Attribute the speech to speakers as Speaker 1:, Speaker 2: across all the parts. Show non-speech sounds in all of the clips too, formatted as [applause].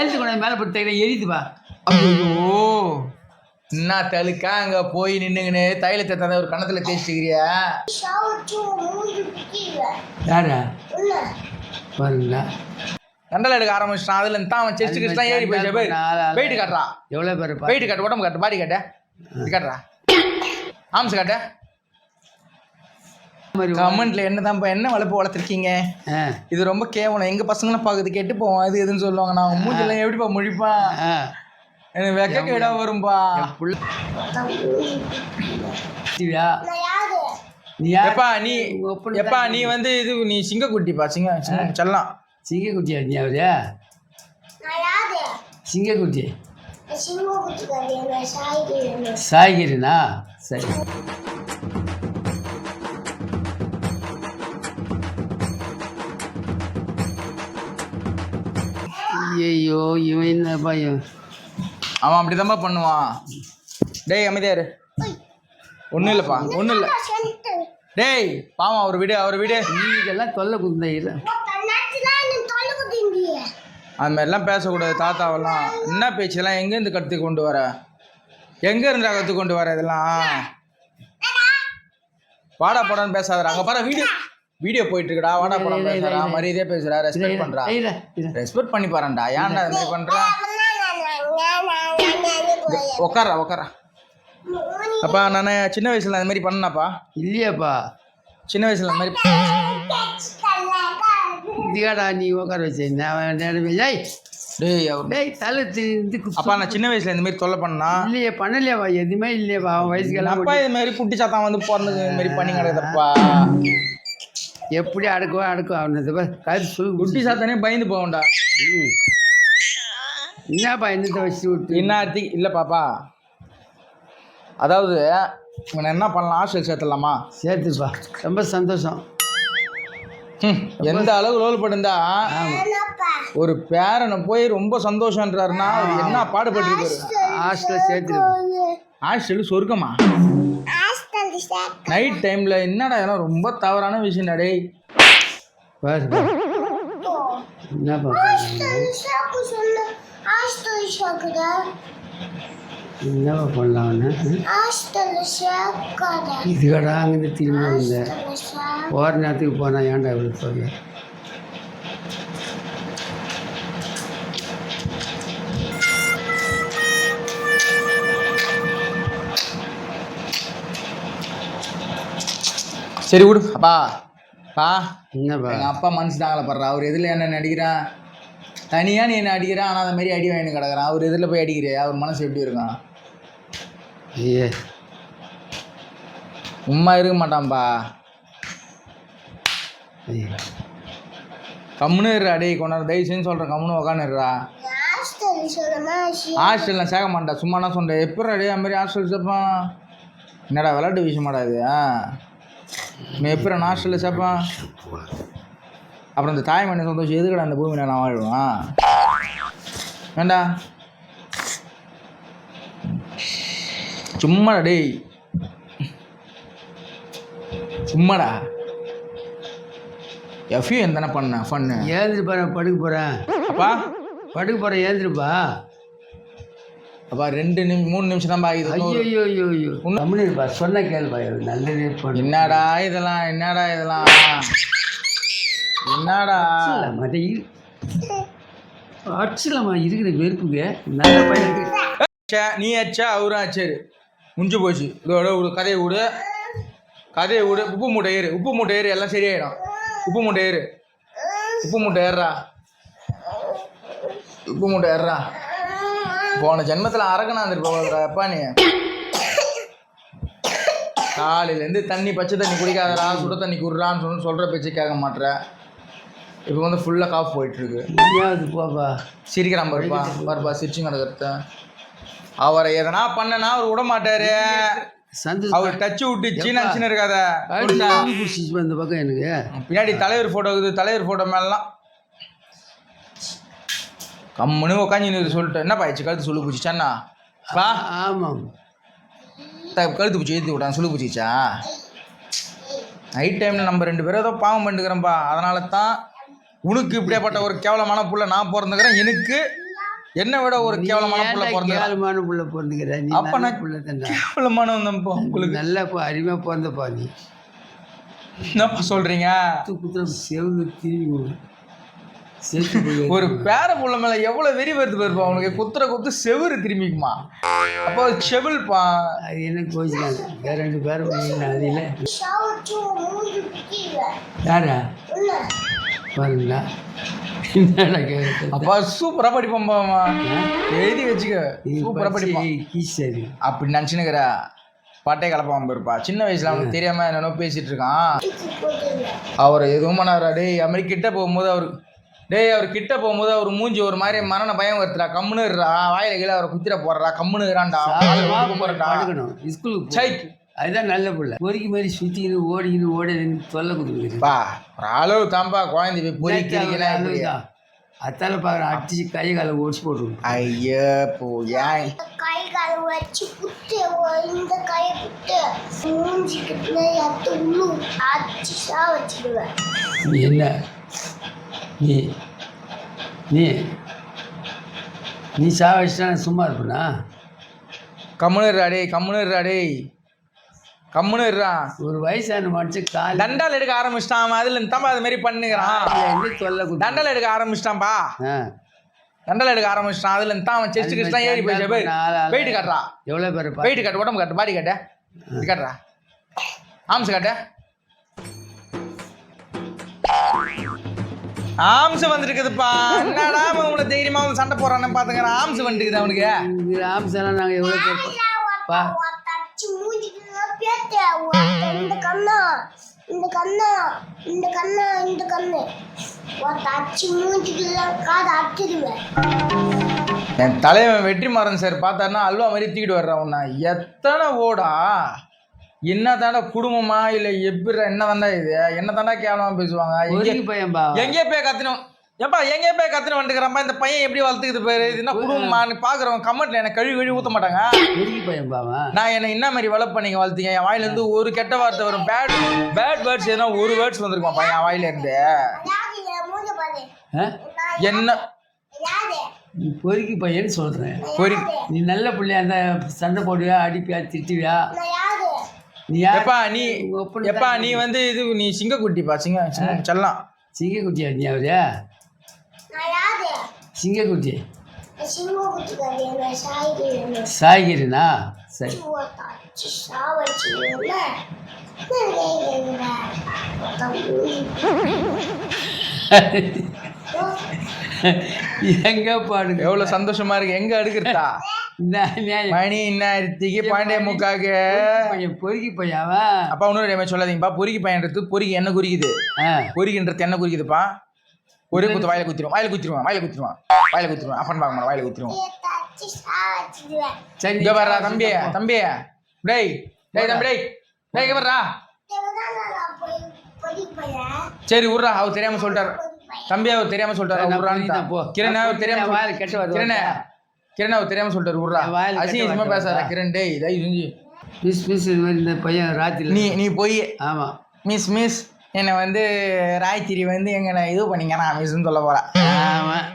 Speaker 1: தைலத்து கொண்டாந்து மேலே போட்டு தைக்கிற எரியுதுப்பா
Speaker 2: ஐயோ என்ன தலுக்கா அங்க போய் நின்னுங்கன்னு தைலத்தை தந்த ஒரு கணத்துல தேய்ச்சிக்கிறியா?
Speaker 1: யாரா? பாருங்களா
Speaker 2: கண்டல எடுக்க ஆரம்பிச்சிட்டான். அதுல தான் அவன் செஸ்ட் கிஸ்ட்லாம் ஏறி போயிடுச்சு. போய் வெயிட் காட்டுறா.
Speaker 1: எவ்வளோ பேர். பா
Speaker 2: வெயிட் காட்டு உடம்பு காட்டு பாடி காட்ட. காட்டுறா. ஆம்ஸ் காட்ட. கமெண்ட்ல என்ன தான் என்ன வளர்ப்பு வளர்த்துருக்கீங்க? இது ரொம்ப கேவலம். எங்க பசங்களும் பாக்குது கெட்டு போவோம். அது எதுன்னு சொல்லுவாங்க. நான் மூஞ்செல்லாம் எப்படிப்பா முழிப்பான்
Speaker 1: ஆ.
Speaker 2: எனக்கு வெக்க கேடா வரும்பா. எப்பா நீ எப்பா நீ வந்து இது நீ சிங்கக்குட்டிப்பா. சிங்க சிங்கம் செல்லம்.
Speaker 1: சிங்கக்குட்டியா நீ அவரு? சிங்கக்குட்டி. சாய்கிரினா சரி. ஐயோ இவன் என்ன பையன்?
Speaker 2: அவன் அப்படிதான்ப்பா பண்ணுவான். டேய் அமைதியாரு ஒன்றும் இல்லைப்பா ஒன்றும் இல்லை. டேய் பாவம் அவர் வீடு அவர் வீடு.
Speaker 1: இதெல்லாம் தொல்லை குந்த
Speaker 2: அது மாதிரிலாம் பேசக்கூடாது தாத்தாவெல்லாம். என்ன பேச்செல்லாம் எங்கேருந்து கற்று கொண்டு வர? எங்கே இருந்தா கற்று கொண்டு வர இதெல்லாம்? வாடா போடான்னு பேசாதடா. அங்கே பாரு வீடியோ வீடியோ போயிட்டு இருக்குடா வாடா போடான்னு பேசுறா மரியாதையே பேசுறா ரெஸ்பெக்ட் பண்றா. ரெஸ்பெக்ட் பண்ணி பாருடா ஏன்டா அது மாதிரி பண்ற உக்காரா உக்காரா அப்பா நான் சின்ன வயசுல அந்த மாதிரி பண்ணாப்பா
Speaker 1: இல்லையாப்பா.
Speaker 2: சின்ன வயசுல அந்த மாதிரி
Speaker 1: இதுக்காடா நீ உட்கார வச்சு நான் நேரம் ஏய்
Speaker 2: டேய் அவர்.
Speaker 1: டேய் தலை திருந்து குத்து.
Speaker 2: அப்பா நான் சின்ன வயசுல இந்த மாதிரி தொல்லை பண்ணா
Speaker 1: இல்லையே பண்ணலையாப்பா. எதுவுமே இல்லையாப்பா. அவன் வயசுக்கெல்லாம்
Speaker 2: அப்பா இது மாதிரி குட்டி சாத்தான் வந்து பிறந்து இது மாதிரி பண்ணி கிடக்குதப்பா
Speaker 1: எப்படி அடக்குவா அடக்குவா அவனது கருத்து சொல்லு
Speaker 2: குட்டி சாத்தானே பயந்து போவோம்டா.
Speaker 1: என்னப்பா என்னத்தை வச்சு விட்டு?
Speaker 2: என்ன அர்த்தி இல்லை பாப்பா. அதாவது இவனை என்ன பண்ணலாம்? ஹாஸ்டல் சேர்த்துடலாமா?
Speaker 1: சேர்த்துப்பா. ரொம்ப சந்தோஷம்.
Speaker 2: எந்த அளவு பண்ணிருந்தா
Speaker 1: ஆமாம்
Speaker 2: ஒரு பேரனை போய் ரொம்ப சந்தோஷன்றாருன்னா என்ன பாடுபட்டிருக்காரு
Speaker 1: ஹாஸ்டலில் சேர்த்துருப்பா
Speaker 2: ஹாஸ்டல் சொர்க்கமா? நைட் டைம்ல என்னடா இதெல்லாம் ரொம்ப தவறான விஷயம் டேய்.
Speaker 1: பாரு. என்னப்பா என்னப்பா பண்ணலாம் இதுக்கடா அங்கேருந்து திரும்பி வந்தேன் போகிற நேரத்துக்கு போனா ஏன்டா இவ்வளோ சொல்ல?
Speaker 2: சரி விடு. அப்பா பா.
Speaker 1: என்னப்பா?
Speaker 2: எங்க அப்பா மனசு தாங்கல படுறா அவர் எதில் என்ன நடிக்கிறான்? தனியா நீ என்ன அடிக்கிறான் ஆனால் அந்த மாதிரி அடி வாங்கி கிடக்குறான். அவர் எதில் போய் அடிக்கிறே அவர் மனசு எப்படி இருக்கும்?
Speaker 1: ஐயே.
Speaker 2: உம்மா இருக்க மாட்டான்பா
Speaker 1: ஐயே.
Speaker 2: கம்முன்னு இருடா டேய் கொண்டாடு தயவு செஞ்சு சொல்கிறேன் கம்முன்னு உக்காந்துடுறா. ஹாஸ்டல் நான் சேர்க்க மாட்டேன் சும்மா நான் சொல்கிறேன் எப்படி டேய் அந்த மாதிரி ஹாஸ்டல் சேர்ப்பான்? என்னடா விளையாட்டு விஷயமாடா இது ஆ? எப்படி நான் ஹாஸ்டலில் சேர்ப்பான் அப்புறம் இந்த தாய் மண்ணை சந்தோஷம் எதுக்கடா அந்த பூமியில் நான் வாழ்வேன்? வேண்டா சும்மாடா டேய். சும்மாடா. எஃப்யூ எந்தன பண்ண ஃபன்னு
Speaker 1: ஏந்திருப்பா படுக்க போகிறேன்
Speaker 2: அப்பா?
Speaker 1: படுக்க போகிறேன் ஏந்திருப்பா.
Speaker 2: அப்பா ரெண்டு நிமி மூணு நிமிஷம் தான் ஆகுது
Speaker 1: ஐயோ ஐயோ ஐயோ தமிழ் சொன்ன கேள்ப்பா நல்லதே
Speaker 2: என்னடா இதெல்லாம் என்னடா இதெல்லாம்? என்னடா?
Speaker 1: மற்ற அடிச்சிடலாமா இருக்கிற வெறுப்புங்க. நல்ல
Speaker 2: ச்சே, நீ ஆச்சா அவரும் ஆச்சாரு முடிஞ்சு போச்சு. இதோட விடு கதையை விடு. கதையை விடு. உப்பு மூட்டை ஏறு. உப்பு மூட்டை ஏறு எல்லாம் சரியாயிடும். உப்பு மூட்டை ஏறு. உப்பு மூட்டை ஏறுறா உப்பு மூட்டை ஏறுறா போன ஜென்மத்தில் அரக்கனா இருந்திருப்பா நீ? காலையிலேருந்து தண்ணி பச்சை தண்ணி குடிக்காதடா சுட தண்ணி குடுறான்னு சொல்லி சொல்கிற பேச்சு கேட்க மாட்ற இப்போ வந்து ஃபுல்லாக காஃப் போயிட்டுருக்கு.
Speaker 1: போப்பா.
Speaker 2: சிரிக்கிறான் பாருப்பா பாருப்பா சிரிச்சு கிடக்கிறத. அவரை எதனா பண்ணனா அவர் விட மாட்டாரு. அவர் டச்சு விட்டு சீனா சின்ன இருக்காத.
Speaker 1: இந்த பக்கம் எனக்கு.
Speaker 2: பின்னாடி தலைவர் ஃபோட்டோ இருக்குது தலைவர் ஃபோட்டோ மேலாம் கம்முன்னு உட்காந்து சொல்லிட்டு என்னப்பா ஆயிடுச்சு? கழுத்து சொல்லு பூச்சிச்சாண்ணா பா.
Speaker 1: ஆமாம்.
Speaker 2: த- கழுத்து பூச்சி ஏற்றி விட்டான். சொல்லு பூச்சிச்சா? நைட் டைமில் நம்ம ரெண்டு பேரும் ஏதோ பாவம் பண்ணிக்கிறோம்ப்பா அதனால தான் உனக்கு இப்படியாப்பட்ட ஒரு கேவலமான புள்ள நான் பிறந்துக்கிறேன். எனக்கு என்னை விட ஒரு கேவலமான புள்ள பிறந்த
Speaker 1: கேவலமான புள்ள பிறந்துக்கிற? நீ
Speaker 2: அப்ப நான்
Speaker 1: புள்ள தான்டா
Speaker 2: கேவலமான வந்தப்போ உங்களுக்கு.
Speaker 1: நல்ல அருமையா பிறந்தப்பா நீ.
Speaker 2: என்னப்பா
Speaker 1: குத்துற செவுలు திரும்பி
Speaker 2: ஒரு பேர புள்ள மேல எவ்வளவு வெறி வருது பாருப்பா உனக்கு குத்துற குத்து செவுரு திரும்பிக்குமா. அப்போ செவில்ப்பா
Speaker 1: அது என்ன கோச்சிக்காங்க வேற ரெண்டு பேரும் அதில் யாரா? பாருங்களா.
Speaker 2: அப்பா சூப்பரா படிப்பான்பா அவன். எழுதி வச்சுக்க. சூப்பரா படிப்பான். அப்படி நினச்சினுக்கிற. பட்டை கலப்பாம இருப்பா சின்ன வயசுல அவனுக்கு தெரியாம என்னென்னோ பேசிட்டு இருக்கான். அவர் எதுவும் பண்ணாரா டேய் அமெரி கிட்ட போகும்போது அவர் டேய் அவர் கிட்ட போகும்போது அவர் மூஞ்சி ஒரு மாதிரி மரண பயம் வருதுடா. கம்முன்னு இருடா. வாயில கீழே அவரை குத்திர போடுறா கம்முன்னு இறான்டா போறடா.
Speaker 1: ஸ்கூலுக்கு
Speaker 2: சை
Speaker 1: அதுதான் நல்ல பிள்ளை. பொறுக்கி மாதிரி சுற்றிக்கின்னு ஓடிக்கின்னு ஓடி தொல்லை கொடுக்குறது
Speaker 2: பா ஒரு அளவு தான்பா குழந்தை போய் பொறிக்கிறீங்களா
Speaker 1: அத்தால பார்க்குறேன் அடிச்சு கை காலை ஒடிச்சு போட்டுருவோம்
Speaker 2: ஐயோ போ ஏன்
Speaker 3: கை கால வச்சு புட்டு இந்த கையை புட்டு மூஞ்சிக்கிட்டு எத்து உள்ளு அடிச்சு சா வச்சிடுவேன்
Speaker 1: என்ன? நீ நீ நீ சாவடிச்சிட்டா சும்மா இருப்பேனா?
Speaker 2: கம்முன்னு இருடா டேய் கம்முன்னு இருடா டேய். கம்முன்னு இருடா
Speaker 1: ஒரு வயசான மனுஷன் கால்
Speaker 2: தண்டால் எடுக்க ஆரம்பிச்சிட்டான் அதுல இருந்தா அது மாதிரி பண்ணுகிறான்.
Speaker 1: கொடுத்து
Speaker 2: தண்டல் எடுக்க ஆரம்பிச்சிட்டான்பா. தண்டல் எடுக்க ஆரம்பிச்சிட்டான் அதுல இருந்தா அவன் செஸ்ட் கிஸ்ட்லாம் ஏறி போயிடுச்சு போய் வெயிட் காட்டுறா.
Speaker 1: எவ்வளோ பேர்
Speaker 2: வெயிட் காட்டு உடம்பு காட்டு பாடி காட்டு. காட்டுறா. ஆம்ஸ் காட்டு. ஆம்ஸ் வந்துருக்குதுப்பா. என்னடா அவன் உங்களை தைரியமா வந்து சண்டை போடுறான்னு பாத்துக்கிறேன் ஆம்ஸ் வந்துருக்குது அவனுக்கு?
Speaker 1: ஆம்செல்லாம் நாங்கள் எவ்வளோ பேர் பா.
Speaker 3: அடிச்சு மூஞ்சிக்கிட்டு பேத்த. இந்த கண்ணா இந்த கண்ணா இந்த கண்ணா இந்த கண்ணு. அடிச்சு மூஞ்சிக்கிட்டு காதை
Speaker 2: என் தலைவன் வெற்றிமாறன் சார் பார்த்தாருன்னா அல்வா மாதிரி தூக்கிட்டு வர்றான் உன்னை. எத்தனை ஓடா. என்ன தாண்டா குடும்பமா? இல்ல எப்படி என்ன தாண்டா இது? என்ன தாண்டா கேவலமா பேசுவாங்க? எங்கே
Speaker 1: பையன்
Speaker 2: போய் கத்துனோம்? ஏப்பா எங்கே போய் கத்துன்னு வந்துக்கிறப்பா இந்த பையன் எப்படி வளர்த்துக்குது பேரு? இது என்ன குடும்பமான்னு பாக்குறவங்க கமெண்ட்ல எனக்கு கழுவி கழுவி ஊத்த மாட்டாங்க.
Speaker 1: பையன்
Speaker 2: நான் என்ன என்ன மாதிரி வளர்ப்ப நீங்க வளர்த்தீங்க? என் வாயில இருந்து ஒரு கெட்ட வார்த்தை வரும். பேட் பேட் வேர்ட்ஸ் எதுனா ஒரு வேர்ட்ஸ் வந்திருக்கும் பையன் வாயில இருந்து? என்ன?
Speaker 1: நீ பொறுக்கி பையன்னு சொல்கிறேன்
Speaker 2: பொறி
Speaker 1: நீ நல்ல பிள்ளையா அந்த சண்டை போடுவியா அடிப்பியா திட்டுவியா?
Speaker 2: எப்பா நீ எப்பா நீ வந்து இது நீ சிங்கக்குட்டிப்பா சிங்க செல்லம்.
Speaker 1: சிங்கக்குட்டியா நீ அவரு? சிங்கக்குட்டி. சாய்கிரினா? சரி. எங்க பாடுங்க?
Speaker 2: எவ்வளவு சந்தோஷமா இருக்கு. எங்க அடுக்கிறதா. [laughs] மணி இன்னாயிரத்திக்கு பாண்டிய முக்காக்கு.
Speaker 1: பொறுக்கி பையன் அவன்
Speaker 2: அப்பா இன்னொரு டைம் சொல்லாதீங்கப்பா. பொறுக்கி பையன்றது பொறுக்கி என்ன குறிக்குது. பொறுக்கின்றது என்ன குறிக்குதுப்பா. ஒரே குத்து வாயில குத்திடுவான் வாயில குத்திடுவான் வாயில குத்திடுவான் வாயில குத்திடுவான் அப்பன் பார்க்க மாட்டான் வாயில
Speaker 3: வச்சிடுவேன்
Speaker 1: சரி
Speaker 2: இங்க வர்றா தம்பி தம்பி டேய் டேய் தம்பி டேய் டேய் இங்க வர்றா. சரி விட்றா அவர் தெரியாம சொல்லிட்டாரு தம்பி அவர் தெரியாம சொல்லிட்டாரு விட்றான்னு
Speaker 1: போ.
Speaker 2: கிரண் அவர் தெரியாம
Speaker 1: கெட்ட
Speaker 2: கிரண். கிரண் அவர் தெரியாம சொல்லிட்டாரு விட்றா அசிங்கமா பேசாத? கிரண் டேய் தயவு செஞ்சு
Speaker 1: மிஸ் மிஸ் இது மாதிரி இந்த பையன் ராத்திரி
Speaker 2: நீ நீ போய்
Speaker 1: ஆமாம்
Speaker 2: மிஸ் மிஸ் என்னை வந்து ராய்த்திரி வந்து எங்க நான் இது பண்ணீங்க நான் மிஸ்ன்னு சொல்ல போறேன்
Speaker 1: ஆமாம்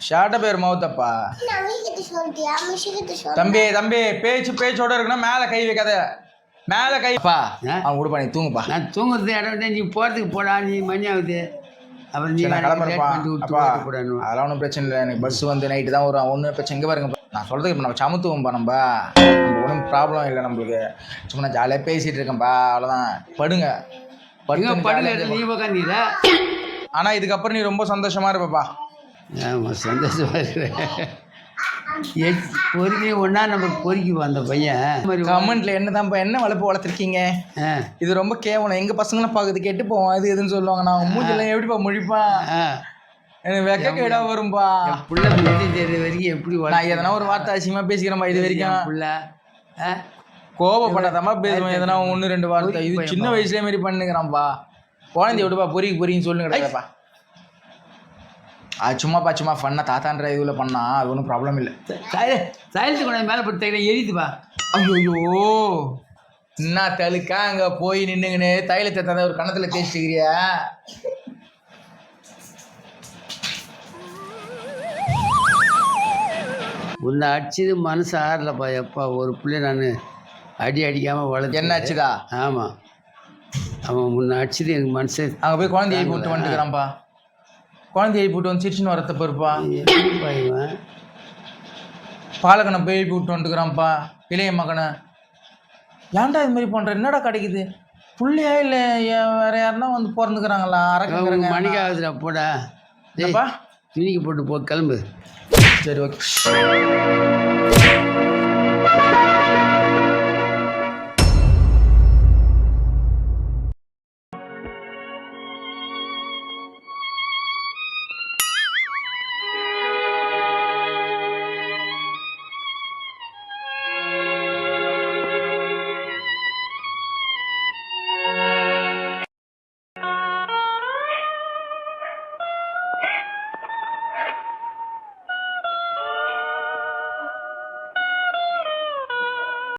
Speaker 2: ஷார்ட்டா பேர் மவுத்தப்பா தம்பி தம்பி பேச்சு பேச்சோட இருக்கணும் மேல கை வைக்காத. மேல கை பா.
Speaker 1: ஆ?
Speaker 2: அவன் கொடுப்பா நீ தூங்குப்பா.
Speaker 1: நான் தூங்குறது இடம் நீ போகிறதுக்கு போடா நீ மணி ஆகுது. அப்புறம் நீ
Speaker 2: அதெல்லாம் ஒன்றும் பிரச்சனை இல்லை. எனக்கு பஸ் வந்து நைட்டு தான் வரும். ஒன்றும் பிரச்சனை இங்கே பாருங்க. நான் சொல்கிறதுக்கு இப்போ நம்ம சமத்துவோம்ப்பா நம்ம. ஒன்றும் ப்ராப்ளம் இல்லை நம்மளுக்கு. சும்மா நான் ஜாலியாக பேசிகிட்டு இருக்கேன்ப்பா அவ்வளோதான் படுங்க. படுங்க.
Speaker 1: நீ உக்காந்தீர
Speaker 2: ஆனால் இதுக்கப்புறம் நீ ரொம்ப சந்தோஷமா இருப்பப்பா.
Speaker 1: ஆமாம் சந்தோஷமா இருக்கிறேன். பொறுக்கி ஒன்றா நம்ம பொறுக்கி வந்த பையன்.
Speaker 2: கமெண்ட்ல என்னதான்ப்பா என்ன வளர்ப்பு வளர்த்துருக்கீங்க? இது ரொம்ப கேவலம். எங்கள் பசங்களாம் பார்க்குது கெட்டு போவோம் அது எதுன்னு சொல்லுவாங்க. நான் மூஞ்சில எப்படிப்பா முழிப்பான் எனக்கு வெக்க கேடா வரும்பா.
Speaker 1: புள்ள புத்தி தெரியுற வரைக்கும் எப்படி
Speaker 2: நான் எதனா ஒரு வார்த்தை அசிங்கமாக பேசிக்கிறேன்ப்பா இது வரைக்கும்.
Speaker 1: புள்ள
Speaker 2: கோபப்படாதமா பேசுவேன். எதனா ஒன்று ரெண்டு வார்த்தை. இது சின்ன வயசுலேயே மாதிரி பண்ணுங்கிறான்ப்பா குழந்தைய விடுப்பா பொறிக்கு பொறின்னு கிடையாதுப்பா அது சும்மாப்பா சும்மா ஃபன்னாக தாத்தான்ற இதுல பண்ணா அது ஒன்றும் ப்ராப்ளம் இல்லை.
Speaker 1: சைலத்து கொண்டு மேலே போட்டு தைக்கிற எரியுதுப்பா
Speaker 2: ஐயோ என்ன தழுக்கா அங்கே போய் நின்றுங்கன்னு தைலத்தை தந்த ஒரு கணத்தில் தேய்ச்சிக்கிறியா?
Speaker 1: உன்னை அடிச்சது மனசு ஆறலப்பா எப்பா ஒரு பிள்ளை நான் அடி அடிக்காமல் வளர்த்து
Speaker 2: என்ன ஆச்சுதா
Speaker 1: ஆமாம் அவன் முன்ன அடிச்சது எனக்கு மனசு
Speaker 2: அங்கே போய் குழந்தைய எழுப்பி விட்டு வந்துட்டுக்கிறான்ப்பா குழந்தைய விட்டு வந்து சிரிச்சுன்னு வரத்த பொறுப்பா? பாலக்கனை போய் எழுப்பி விட்டு வந்துட்டுக்கிறான்ப்பா. இளைய மகனை. ஏன்டா இது மாதிரி பண்ணுற என்னடா கிடைக்குது? புள்ளையா இல்லை வேற யாருன்னா வந்து பிறந்துக்கிறாங்களா? அரக்கங்கிறங்க
Speaker 1: மணிக்கு ஆகுதுடா போடா. துணிக்கு போட்டு போ கிளம்பு.
Speaker 2: சரி ஓகே.